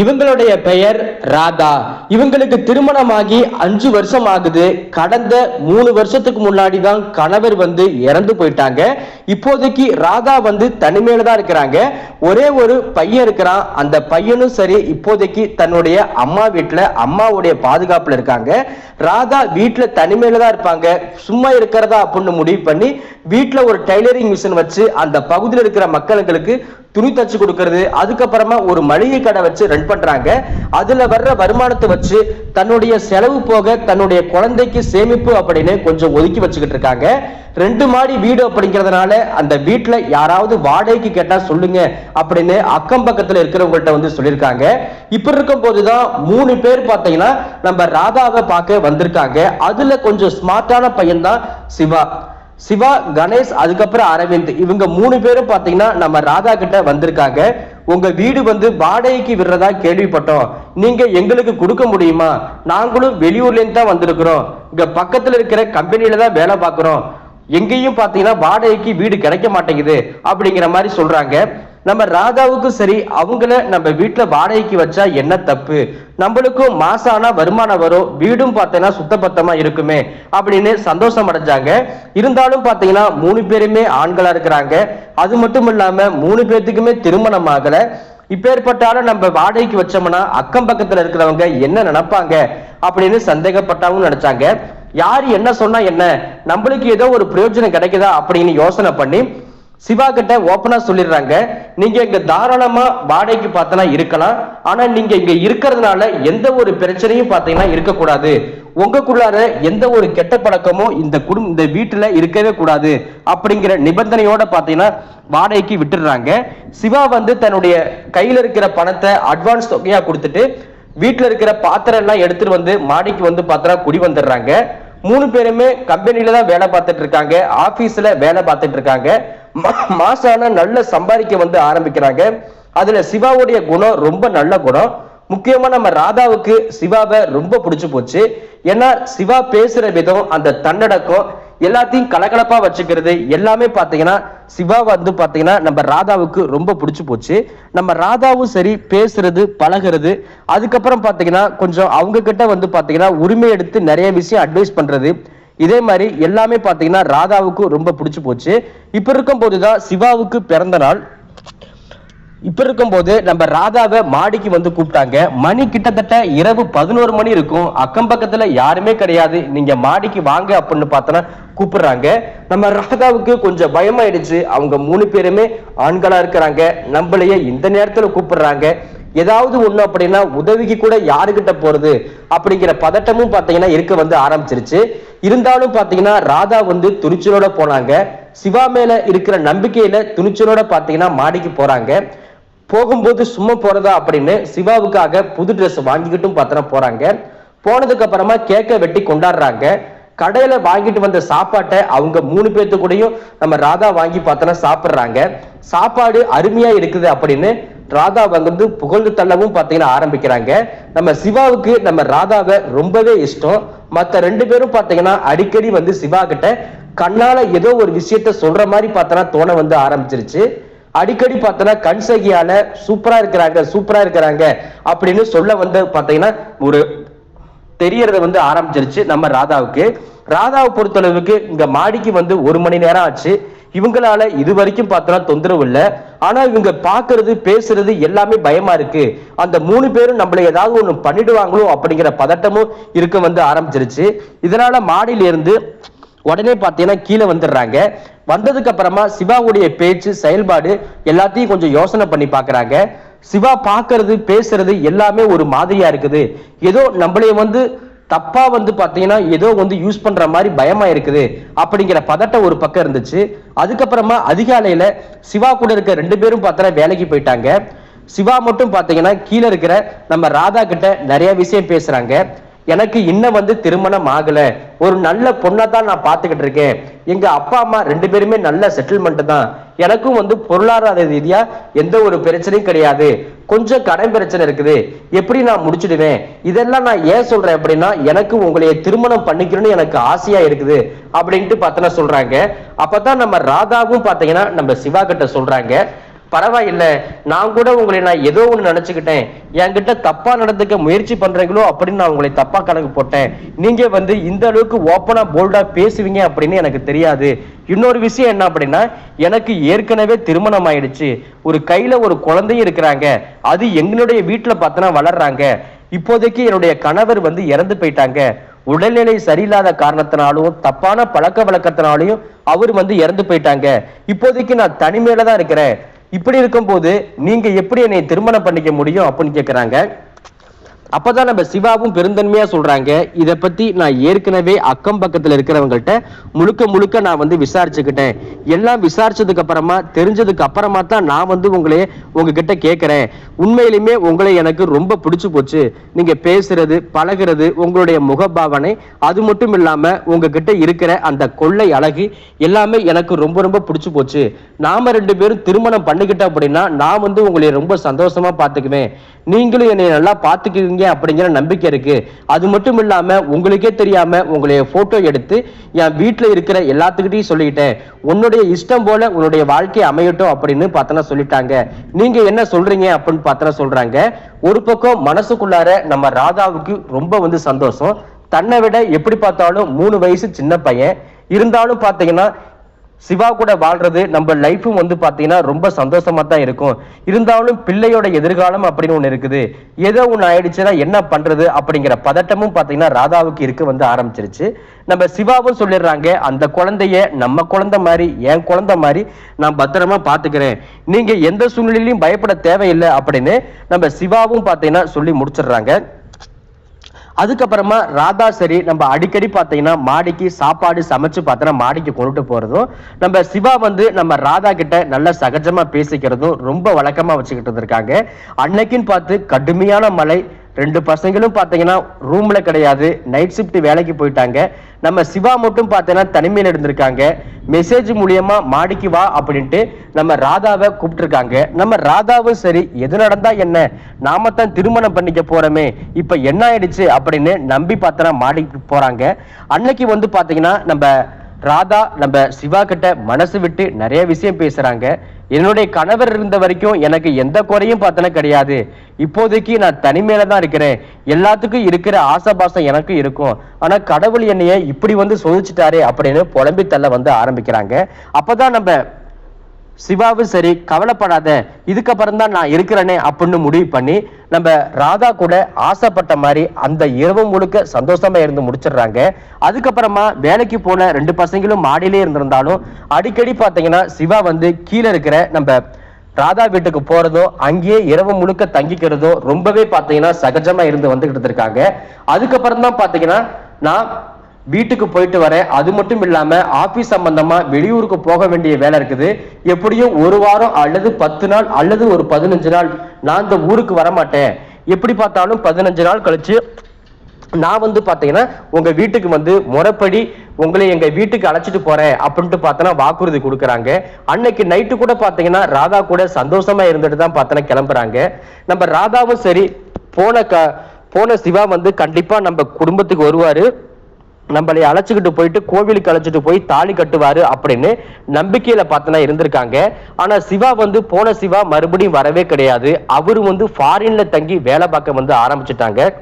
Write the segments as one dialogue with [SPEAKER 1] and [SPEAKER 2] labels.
[SPEAKER 1] இவங்களுடைய பெயர் ராதா. இவங்களுக்கு திருமணமாகி அஞ்சு வருஷம் ஆகுது. கடந்த மூணு வருஷத்துக்கு முன்னாடி தான் கணவர் வந்து இறந்து போயிட்டாங்க. இப்போதைக்கு ராதா வந்து தனிமையில தான் இருக்கிறாங்க. ஒரே ஒரு பையன் இருக்கிறான். அந்த பையனும் சரி இப்போதைக்கு தன்னுடைய அம்மா வீட்டுல அம்மாவுடைய பாதுகாப்புல இருக்காங்க. ராதா வீட்டுல தனிமையில தான் இருப்பாங்க. சும்மா இருக்கிறதா அப்படின்னு முடிவு பண்ணி வீட்டுல ஒரு டைலரிங் மிஷின் வச்சு அந்த பகுதியில் இருக்கிற மக்களுக்கு துணி தச்சு கொடுக்கறது. அதுக்கப்புறமா ஒரு மளிகை கடை வச்சு ரன் பண்றாங்க. அதுல வர்ற வருமானத்தை வச்சு தன்னுடைய செலவு போக தன்னுடைய குழந்தைக்கு சேமிப்பு அப்படின்னு கொஞ்சம் ஒதுக்கி வச்சுக்கிட்டு இருக்காங்க. ரெண்டு மாடி வீடு அப்படிங்கிறதுனால அந்த வீட்டுல யாராவது வாடகைக்கு கேட்டா சொல்லுங்க அப்படின்னு அக்கம் பக்கத்துல இருக்கிறவங்கள்ட்ட வந்து சொல்லியிருக்காங்க. இப்படி இருக்கும் போதுதான் மூணு பேர் பாத்தீங்கன்னா நம்ம ராதாவை பார்க்க வந்திருக்காங்க. அதுல கொஞ்சம் ஸ்மார்ட்டான பையன் தான் சிவா. சிவா கணேஷ் அதுக்கப்புறம் அரவிந்த். இவங்க மூணு பேரும் பாத்தீங்கன்னா நம்ம ராதா கிட்ட வந்திருக்காங்க. உங்க வீடு வந்து வாடகைக்கு விடுறதா கேள்விப்பட்டோம். நீங்க எங்களுக்கு கொடுக்க முடியுமா? நாங்களும் வெளியூர்ல இருந்து தான் வந்திருக்கிறோம். இங்க பக்கத்துல இருக்கிற கம்பெனில தான் வேலை பார்க்கிறோம். எங்கேயும் பார்த்தீங்கன்னா வாடகைக்கு வீடு கிடைக்க மாட்டேங்குது அப்படிங்கிற மாதிரி சொல்றாங்க. நம்ம ராதாவுக்கும் சரி அவங்கள நம்ம வீட்டுல வாடகைக்கு வச்சா என்ன தப்பு? நம்மளுக்கும் மாசம் வருமானம் வரும் வீடும் பார்த்தீங்கன்னா சுத்தபத்தமா இருக்குமே அப்படின்னு சந்தோஷம் அடைஞ்சாங்க. இருந்தாலும் பாத்தீங்கன்னா மூணு பேருமே ஆண்களா இருக்கிறாங்க. அது மட்டும் இல்லாம மூணு பேர்த்துக்குமே திருமணம் ஆகல. இப்பேற்பட்டாலும் நம்ம வாடகைக்கு வச்சோம்னா அக்கம் பக்கத்துல இருக்கிறவங்க என்ன நினைப்பாங்க அப்படின்னு சந்தேகப்பட்டாவும் நினைச்சாங்க. யார் என்ன சொன்னா என்ன? நம்மளுக்கு ஏதோ ஒரு பிரயோஜனம் கிடைக்குதா அப்படின்னு யோசனை பண்ணி சிவா கிட்ட ஓப்பனா சொல்லிடுறாங்க. நீங்க இங்க தாராளமா வாடகைக்கு பார்த்தனா இருக்கலாம். ஆனா நீங்க இங்க இருக்கிறதுனால எந்த ஒரு பிரச்சனையும் பார்த்தீங்கன்னா இருக்கக்கூடாது. உங்களுக்குள்ளார எந்த ஒரு கெட்ட பழக்கமும் இந்த குடும்ப இந்த வீட்டுல இருக்கவே கூடாது அப்படிங்கிற நிபந்தனையோட பார்த்தீங்கன்னா வாடகைக்கு விட்டுடுறாங்க. சிவா வந்து தன்னுடைய கையில இருக்கிற பணத்தை அட்வான்ஸ் தொகையா கொடுத்துட்டு வீட்டில் இருக்கிற பாத்திரம் எல்லாம் எடுத்துட்டு வந்து மாடிக்கு வந்து பாத்திரம் குடி வந்துடுறாங்க. மூணு பேருமே கம்பெனில தான் வேலை பார்த்துட்டு இருக்காங்க. ஆபீஸ்ல வேலை பார்த்துட்டு இருக்காங்க. மா- நல்ல சம்பாதிக்க வந்து ஆரம்பிக்கிறாங்க. அதுல சிவாவுடைய குணம் ரொம்ப நல்ல குணம். முக்கியமா நம்ம ராதாவுக்கு சிவாவை ரொம்ப பிடிச்சு போச்சு. ஏன்னா சிவா பேசுற விதம் அந்த தன்னடக்கம் எல்லாத்தையும் கலகலப்பா வச்சுக்கிறது எல்லாமே பாத்தீங்கன்னா சிவா வந்து பாத்தீங்கன்னா நம்ம ராதாவுக்கு ரொம்ப பிடிச்சு போச்சு. நம்ம ராதாவும் சரி பேசுறது பழகுறது அதுக்கப்புறம் பாத்தீங்கன்னா கொஞ்சம் அவங்க கிட்ட வந்து பாத்தீங்கன்னா உரிமை எடுத்து நிறைய விஷயம் அட்வைஸ் பண்றது. இதே மாதிரி எல்லாமே பாத்தீங்கன்னா ராதாவுக்கு ரொம்ப பிடிச்சு போச்சு. இப்ப இருக்கும் போதுதான் சிவாவுக்கு பிறந்த நாள். இப்ப இருக்கும்போது நம்ம ராதாவை மாடிக்கு வந்து கூப்பிட்டாங்க. மணி கிட்டத்தட்ட இரவு பதினோரு மணி இருக்கும். அக்கம் பக்கத்துல யாருமே கிடையாது. நீங்க மாடிக்கு வாங்க அப்படின்னு பார்த்தோன்னா கூப்பிடுறாங்க. நம்ம ராதாவுக்கு கொஞ்சம் பயமாயிடுச்சு. அவங்க மூணு பேருமே ஆண்களா இருக்கிறாங்க. நம்மளையே இந்த நேரத்துல கூப்பிடுறாங்க. ஏதாவது ஒண்ணு அப்படின்னா உதவிக்கு கூட யாருகிட்ட போறது அப்படிங்கிற பதட்டமும் பாத்தீங்கன்னா இருக்க வந்து ஆரம்பிச்சிருச்சு. இருந்தாலும் பாத்தீங்கன்னா ராதா வந்து துணிச்சலோட போனாங்க. சிவா மேல இருக்கிற நம்பிக்கையில துணிச்சலோட பாத்தீங்கன்னா மாடிக்கு போறாங்க. போகும்போது சும்மா போறதா அப்படின்னு சிவாவுக்காக புது ட்ரெஸ் வாங்கிக்கிட்டும் பார்த்தனா போறாங்க. போனதுக்கு அப்புறமா கேக்கை வெட்டி கொண்டாடுறாங்க. கடையில வாங்கிட்டு வந்த சாப்பாட்டை அவங்க மூணு பேர்த்து கூடயும் நம்ம ராதா வாங்கி பார்த்தோன்னா சாப்பிடுறாங்க. சாப்பாடு அருமையா இருக்குது அப்படின்னு ராதா வந்து புகழ்ந்து தள்ளவும் பார்த்தீங்கன்னா ஆரம்பிக்கிறாங்க. நம்ம சிவாவுக்கு நம்ம ராதாவை ரொம்பவே இஷ்டம். மத்த ரெண்டு பேரும் பார்த்தீங்கன்னா அடிக்கடி வந்து சிவா கிட்ட கண்ணால ஏதோ ஒரு விஷயத்த சொல்ற மாதிரி பார்த்தோன்னா தோண வந்து ஆரம்பிச்சிருச்சு. அடிக்கடி பார்த்தோன்னா கண்சகியால சூப்பரா இருக்கிறாங்க சூப்பரா இருக்கிறாங்க அப்படின்னு சொல்ல வந்து பார்த்தீங்கன்னா ஒரு தெரியறத வந்து ஆரம்பிச்சிருச்சு நம்ம ராதாவுக்கு. ராதாவை பொறுத்தளவுக்கு இங்க மாடிக்கு வந்து ஒரு மணி நேரம் ஆச்சு. இவங்களால இது வரைக்கும் பார்த்தோன்னா தொந்தரவு இல்லை. ஆனா இவங்க பாக்குறது பேசுறது எல்லாமே பயமா இருக்கு. அந்த மூணு பேரும் நம்மள ஏதாவது ஒண்ணு பண்ணிடுவாங்களோ அப்படிங்கிற பதட்டமும் இருக்க வந்து ஆரம்பிச்சிருச்சு. இதனால மாடியில இருந்து உடனே பார்த்தீங்கன்னா கீழே வந்துடுறாங்க. வந்ததுக்கு அப்புறமா சிவாவுடைய பேச்சு செயல்பாடு எல்லாத்தையும் கொஞ்சம் யோசனை பண்ணி பார்க்குறாங்க. சிவா பார்க்கறது பேசுறது எல்லாமே ஒரு மாதிரியா இருக்குது. ஏதோ நம்மளைய வந்து தப்பா வந்து பாத்தீங்கன்னா ஏதோ வந்து யூஸ் பண்ற மாதிரி பயமா இருக்குது அப்படிங்கிற பதட்டம் ஒரு பக்கம் இருந்துச்சு. அதுக்கப்புறமா அதிகாலையில சிவா கூட இருக்க ரெண்டு பேரும் பார்த்தா வேலைக்கு போயிட்டாங்க. சிவா மட்டும் பாத்தீங்கன்னா கீழே இருக்கிற நம்ம ராதா கிட்ட நிறைய விஷயம் பேசுறாங்க. எனக்கு இன்னும் வந்து திருமணம் ஆகல. ஒரு நல்ல பொண்ணை தான் நான் பார்த்துக்கிட்டு இருக்கேன். எங்க அப்பா அம்மா ரெண்டு பேருமே நல்ல செட்டில்மெண்ட் தான். எனக்கும் வந்து பொருளாதார ரீதியா எந்த ஒரு பிரச்சனையும் கிடையாது. கொஞ்சம் கடன் பிரச்சனை இருக்குது. எப்படி நான் முடிச்சிடுவேன்? இதெல்லாம் நான் ஏன் சொல்றேன் அப்படின்னா எனக்கு உங்களைய திருமணம் பண்ணிக்கணும்னு எனக்கு ஆசையா இருக்குது அப்படின்ட்டு பார்த்தனா சொல்றாங்க. அப்பதான் நம்ம ராதாவும் பாத்தீங்கன்னா நம்ம சிவா கிட்ட சொல்றாங்க. பரவாயில்ல. நான் கூட உங்களை நான் ஏதோ ஒன்று நினைச்சுக்கிட்டேன். என்கிட்ட தப்பா நடந்துக்க முயற்சி பண்றீங்களோ அப்படின்னு நான் உங்களை தப்பா கணக்கு போட்டேன். நீங்க வந்து இந்த அளவுக்கு ஓப்பனா போல்டா பேசுவீங்க அப்படின்னு எனக்கு தெரியாது. இன்னொரு விஷயம் என்ன அப்படின்னா எனக்கு ஏற்கனவே திருமணம் ஆயிடுச்சு. ஒரு கையில ஒரு குழந்தையும் இருக்கிறாங்க. அது எங்களுடைய வீட்டுல பார்த்தனா வளர்றாங்க. இப்போதைக்கு என்னுடைய கணவர் வந்து இறந்து போயிட்டாங்க. உடல்நிலை சரியில்லாத காரணத்தினாலும் தப்பான பழக்க வழக்கத்தினாலையும் அவர் வந்து இறந்து போயிட்டாங்க. இப்போதைக்கு நான் தனிமையில தான் இருக்கிறேன். இப்படி இருக்கும்போது நீங்க எப்படி என்னை திருமணம் பண்ணிக்க முடியும் அப்படின்னு கேக்குறாங்க. அப்பதான் நம்ம சிவாவும் பெருந்தன்மையா சொல்றாங்க. இதை பத்தி நான் ஏற்கனவே அக்கம் பக்கத்துல இருக்கிறவங்கள்ட்ட முழுக்க முழுக்க நான் வந்து விசாரிச்சுக்கிட்டேன். எல்லாம் விசாரிச்சதுக்கு அப்புறமா தெரிஞ்சதுக்கு அப்புறமா தான் நான் வந்து உங்களே உங்ககிட்ட கேட்கிறேன் உண்மையிலுமே உங்களை எனக்கு ரொம்ப பிடிச்சு போச்சு. நீங்க பேசுறது பழகுறது உங்களுடைய முகபாவனை அது மட்டும் இல்லாம உங்ககிட்ட இருக்கிற அந்த கொள்ளை அழகு எல்லாமே எனக்கு ரொம்ப ரொம்ப பிடிச்சு போச்சு. நாம ரெண்டு பேரும் திருமணம் பண்ணிக்கிட்டோம் அப்படின்னா நான் வந்து உங்களை ரொம்ப சந்தோஷமா பாத்துக்குவேன் நீங்களும் என்னை நல்லா பாத்துக்குவீங்க அப்படிங்கிற நம்பிக்கை இருக்கு. அது மட்டும் இல்லாம உங்களுக்கே தெரியாம உங்களுடைய போட்டோ எடுத்து என் வீட்டுல இருக்கிற எல்லாத்துக்கிட்டையும் சொல்லிக்கிட்டேன் உன்னுடைய இஷ்டம் போல உன்னுடைய வாழ்க்கை அமையட்டும் அப்படின்னு பார்த்தனா சொல்லிட்டாங்க. நீங்க என்ன சொல்றீங்க அப்படின்னு பார்த்தனா சொல்றாங்க. ஒரு பக்கம் மனசுக்குள்ளார நம்ம ராதாவுக்கு ரொம்ப வந்து சந்தோஷம். தன்னை விட எப்படி பார்த்தாலும் மூணு வயசு சின்ன பையன். இருந்தாலும் பாத்தீங்கன்னா சிவா கூட வாழ்றது நம்ம லைஃபும் வந்து பார்த்தீங்கன்னா ரொம்ப சந்தோஷமா தான் இருக்கும். இருந்தாலும் பிள்ளையோட எதிர்காலம் அப்படின்னு ஒன்று இருக்குது. ஏதோ ஒன்று ஆயிடுச்சுன்னா என்ன பண்றது அப்படிங்கிற பதட்டமும் பார்த்தீங்கன்னா ராதாவுக்கு இருக்க வந்து ஆரம்பிச்சிருச்சு. நம்ம சிவாவும் சொல்லிடுறாங்க அந்த குழந்தைய நம்ம குழந்தை மாதிரி என் குழந்தை மாதிரி நான் பத்திரமா பார்த்துக்கிறேன் நீங்க எந்த சூழ்நிலையிலையும் பயப்பட தேவையில்லை அப்படின்னு நம்ம சிவாவும் பார்த்தீங்கன்னா சொல்லி முடிச்சிடுறாங்க. அதுக்கப்புறமா ராதா சரி நம்ம அடிக்கடி பார்த்தீங்கன்னா மாடிக்கு சாப்பாடு சமைச்சு பார்த்தோன்னா மாடிக்கு கொண்டுட்டு போகிறதும் நம்ம சிவா வந்து நம்ம ராதா கிட்ட நல்லா சகஜமாக பேசிக்கிறதும் ரொம்ப வழக்கமாக வச்சுக்கிட்டு இருக்காங்க அன்னைக்குன்னு பார்த்து கடுமையான மழை ரெண்டு பசங்களும் பார்த்தீங்கன்னா ரூம்ல கிடையாது. நைட் ஷிஃப்ட் வேலைக்கு போயிட்டாங்க. நம்ம சிவா மட்டும் பார்த்தீங்கன்னா தனிமையில் இருந்திருக்காங்க. மெசேஜ் மூலியமா மாடிக்கு வா அப்படின்ட்டு நம்ம ராதாவை கூப்பிட்டுருக்காங்க. நம்ம ராதாவும் சரி எது நடந்தா என்ன? நாம தான் திருமணம் பண்ணிக்க போறோமே. இப்ப என்ன ஆயிடுச்சு அப்படின்னு நம்பி பார்த்தனா மாடிக்கு போறாங்க. அன்னைக்கு வந்து பாத்தீங்கன்னா நம்ம ராதா நம்ம சிவா கிட்ட மனசு விட்டு நிறைய விஷயம் பேசுறாங்க. என்னுடைய கணவர் இருந்த வரைக்கும் எனக்கு எந்த குறையும் பார்த்தன கிடையாது. இப்போதைக்கு நான் தனிமையில தான் இருக்கிறேன். எல்லாத்துக்கும் இருக்கிற ஆசபாசம் எனக்கும் இருக்கும். ஆனா கடவுள் என்னைய இப்படி வந்து சோதிச்சுட்டாரே அப்படின்னு புலம்பி தள்ள வந்து ஆரம்பிக்கிறாங்க. அப்பதான் நம்ம சிவாவும் சரி கவலைப்படாத. இதுக்கப்புறம் தான் நான் இருக்கிறேனே அப்படின்னு முடிவு பண்ணி நம்ம ராதா கூட ஆசைப்பட்ட மாதிரி அந்த இரவு முழுக்க சந்தோஷமா இருந்து முடிச்சிடுறாங்க. அதுக்கப்புறமா வேலைக்கு போன ரெண்டு பசங்களும் மாடியிலே இருந்திருந்தாலும் அடிக்கடி பார்த்தீங்கன்னா சிவா வந்து கீழே இருக்கிற நம்ம ராதா வீட்டுக்கு போறதோ அங்கேயே இரவு முழுக்க தங்கிக்கிறதோ ரொம்பவே பார்த்தீங்கன்னா சகஜமா இருந்து வந்துகிட்டு இருக்காங்க அதுக்கப்புறம் தான் பார்த்தீங்கன்னா நான் வீட்டுக்கு போயிட்டு வரேன். அது மட்டும் இல்லாம ஆபீஸ் சம்பந்தமா வெளியூருக்கு போக வேண்டிய வேலை இருக்குது. எப்படியும் ஒரு வாரம் அல்லது பத்து நாள் அல்லது ஒரு பதினஞ்சு நாள் நான் இந்த ஊருக்கு வர மாட்டேன் எப்படி பார்த்தாலும் பதினஞ்சு நாள் கழிச்சு நான் வந்து பாத்தீங்கன்னா உங்க வீட்டுக்கு வந்து முறைப்படி உங்களை எங்க வீட்டுக்கு அழைச்சிட்டு போறேன் அப்படின்ட்டு பார்த்தோன்னா வாக்குறுதி கொடுக்குறாங்க. அன்னைக்கு நைட்டு கூட பாத்தீங்கன்னா ராதா கூட சந்தோஷமா இருந்துட்டு தான் பார்த்தோன்னா கிளம்புறாங்க. நம்ம ராதாவும் சரி போன க போன சிவா வந்து கண்டிப்பா நம்ம குடும்பத்துக்கு வருவாரு. நம்மளை அழைச்சிக்கிட்டு போயிட்டு கோவிலுக்கு அழைச்சிட்டு போய் தாலி கட்டுவாரு அப்படின்னு நம்பிக்கையில பார்த்தனா இருந்திருக்காங்க. ஆனா சிவா வந்து போன சிவா மறுபடியும் வரவே கிடையாது. அவரு வந்து ஃபாரின்ல தங்கி வேலை பார்க்க வந்து ஆரம்பிச்சிட்டாங்க.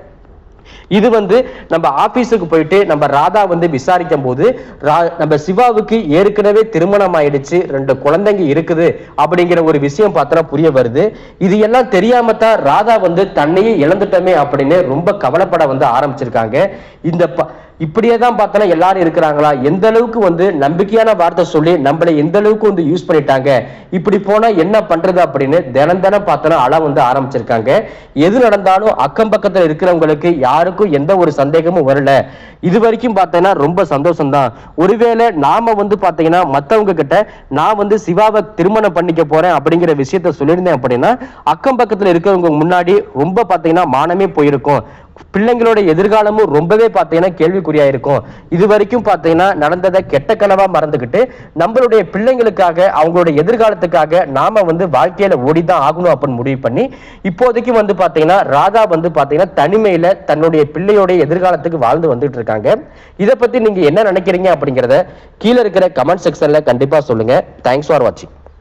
[SPEAKER 1] இது வந்து நம்ம ஆபீஸுக்கு போயிட்டு நம்ம ராதா வந்து விசாரிக்கும் போது ரா- நம்ம சிவாவுக்கு ஏற்கனவே திருமணம் ஆயிடுச்சு ரெண்டு குழந்தைங்க இருக்குது அப்படிங்கிற ஒரு விஷயம் பார்த்தா புரிய வருது. இது எல்லாம் தெரியாம தான் ராதா வந்து தன்னையே இழந்துட்டோமே அப்படின்னு ரொம்ப கவலைப்பட வந்து ஆரம்பிச்சிருக்காங்க. இந்த ப- இப்படியே தான் பார்த்தோன்னா எல்லாரும் இருக்கிறாங்களா? எந்த அளவுக்கு வந்து நம்பிக்கையான வார்த்தை சொல்லி நம்மளை எந்த அளவுக்கு வந்து யூஸ் பண்ணிட்டாங்க? இப்படி போனா என்ன பண்றது அப்படின்னு தினம் தினம் பார்த்தோன்னா அழ வந்து ஆரம்பிச்சிருக்காங்க. எது நடந்தாலும் அக்கம் பக்கத்துல இருக்கிறவங்களுக்கு யாருக்கும் எந்த ஒரு சந்தேகமும் வரல. இது வரைக்கும் பார்த்தீங்கன்னா ரொம்ப சந்தோஷம் தான் ஒருவேளை நாம வந்து பார்த்தீங்கன்னா மற்றவங்க கிட்ட நான் வந்து சிவாவை திருமணம் பண்ணிக்க போறேன் அப்படிங்கிற விஷயத்த சொல்லியிருந்தேன் அப்படின்னா அக்கம் பக்கத்துல இருக்கிறவங்க முன்னாடி ரொம்ப பார்த்தீங்கன்னா மானமே போயிருக்கும். பிள்ளைங்களோட எதிர்காலமும் ரொம்பவே பார்த்தீங்கன்னா கேள்விக்குறியா இருக்கும் இது வரைக்கும் பார்த்தீங்கன்னா நடந்ததை கெட்ட கனவா மறந்துக்கிட்டு நம்மளுடைய பிள்ளைங்களுக்காக அவங்களோட எதிர்காலத்துக்காக நாம வந்து வாழ்க்கையில ஓடிதான் ஆகணும் அப்படின்னு முடிவு பண்ணி இப்போதைக்கு வந்து பார்த்தீங்கன்னா ராதா வந்து பார்த்தீங்கன்னா தனிமையில தன்னுடைய பிள்ளையோட எதிர்காலத்துக்கு வாழ்ந்து வந்துட்டு இருக்காங்க இதை பத்தி நீங்க என்ன நினைக்கிறீங்க அப்படிங்கிறத கீழே இருக்கிற கமெண்ட் செக்ஷன்ல கண்டிப்பா சொல்லுங்க. தேங்க்ஸ் ஃபார் வாட்சிங்